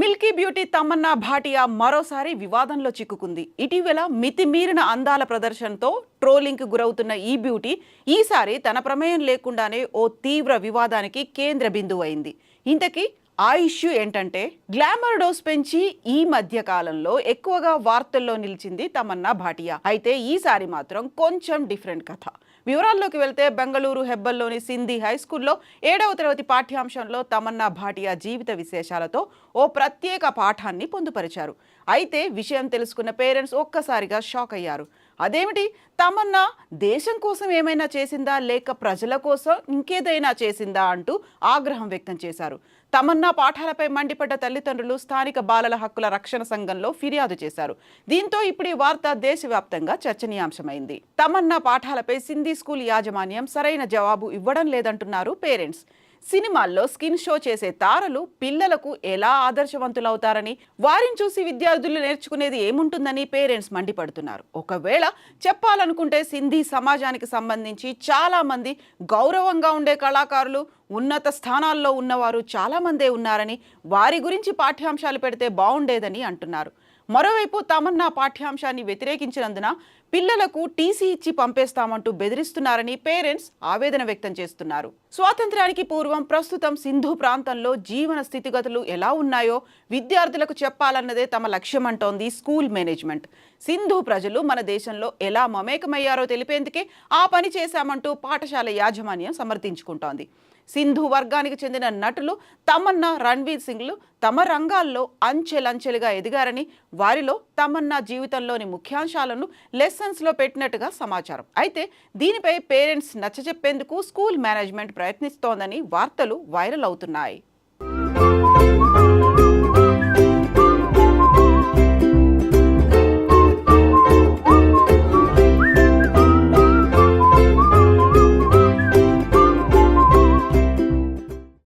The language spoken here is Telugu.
మిల్కీ బ్యూటీ తమన్నా భాటియా మరోసారి వివాదంలో చిక్కుకుంది. ఇటీవల మితిమీరిన అందాల ప్రదర్శనతో ట్రోలింగ్కి గురవుతున్న ఈ బ్యూటీ ఈసారి తన ప్రమేయం లేకుండానే ఓ తీవ్ర వివాదానికి కేంద్ర బిందువు అయింది ఇంతకీ ఆ ఇష్యూ ఏంటంటే గ్లామర్ డోస్ పెంచి ఈ మధ్య కాలంలో ఎక్కువగా వార్తల్లో నిలిచింది తమన్నా భాటియా. అయితే ఈసారి మాత్రం కొంచెం డిఫరెంట్ కథ. వివరాల్లోకి వెళ్తే బెంగళూరు హెబ్బల్లోని సింధీ హై స్కూల్లో ఏడవ తరగతి పాఠ్యాంశంలో తమన్నా భాటియా జీవిత విశేషాలతో ఓ ప్రత్యేక పాఠాన్ని పొందుపరిచారు. అయితే విషయం తెలుసుకున్న పేరెంట్స్ ఒక్కసారిగా షాక్ అయ్యారు. అదేమిటి? తమన్నా దేశం కోసం ఏమైనా చేసిందా? లేక ప్రజల కోసం ఇంకేదైనా చేసిందా? అంటూ ఆగ్రహం వ్యక్తం చేశారు. తమన్నా పాఠాలపై మండిపడ్డ తల్లిదండ్రులు స్థానిక బాలల హక్కుల రక్షణ సంఘంలో ఫిర్యాదు చేశారు. దీంతో ఇప్పుడు ఈ వార్త దేశవ్యాప్తంగా చర్చనీయాంశమైంది. తమన్నా పాఠాలపై సింధీ స్కూల్ యాజమాన్యం సరైన జవాబు ఇవ్వడం లేదంటున్నారు పేరెంట్స్. సినిమాల్లో స్కిన్ షో చేసే తారలు పిల్లలకు ఎలా ఆదర్శవంతులవుతారని వారిని చూసి విద్యార్థులు నేర్చుకునేది ఏముంటుందని పేరెంట్స్ మండిపడుతున్నారు. ఒకవేళ చెప్పాలనుకుంటే సింధీ సమాజానికి సంబంధించి చాలామంది గౌరవంగా ఉండే కళాకారులు ఉన్నత స్థానాల్లో ఉన్నవారు చాలామందే ఉన్నారని వారి గురించి పాఠ్యాంశాలు పెడితే బాగుండేదని అంటున్నారు. మరోవైపు తమన్నా పాఠ్యాంశాన్ని వ్యతిరేకించినందున పిల్లలకు టీసీ ఇచ్చి పంపేస్తామంటూ బెదిరిస్తున్నారని పేరెంట్స్ ఆవేదన వ్యక్తం చేస్తున్నారు. స్వాతంత్ర్యానికి పూర్వం ప్రస్తుతం సింధు ప్రాంతంలో జీవన స్థితిగతులు ఎలా ఉన్నాయో విద్యార్థులకు చెప్పాలన్నదే తమ లక్ష్యమంటోంది స్కూల్ మేనేజ్మెంట్. సింధు ప్రజలు మన దేశంలో ఎలా మమేకమయ్యారో తెలిపేందుకే ఆ పని చేశామంటూ పాఠశాల యాజమాన్యం సమర్థించుకుంటోంది. సింధు వర్గానికి చెందిన నటులు తమన్నా రణ్వీర్ సింగ్లు తమ రంగాల్లో అంచెలంచెలుగా ఎదిగారని వారిలో తమన్నా జీవితంలోని ముఖ్యాంశాలను లెసన్స్లో పెట్టినట్టుగా సమాచారం. అయితే దీనిపై పేరెంట్స్ నచ్చజెప్పేందుకు స్కూల్ మేనేజ్మెంట్ ప్రయత్నిస్తోందని వార్తలు వైరల్ అవుతున్నాయి.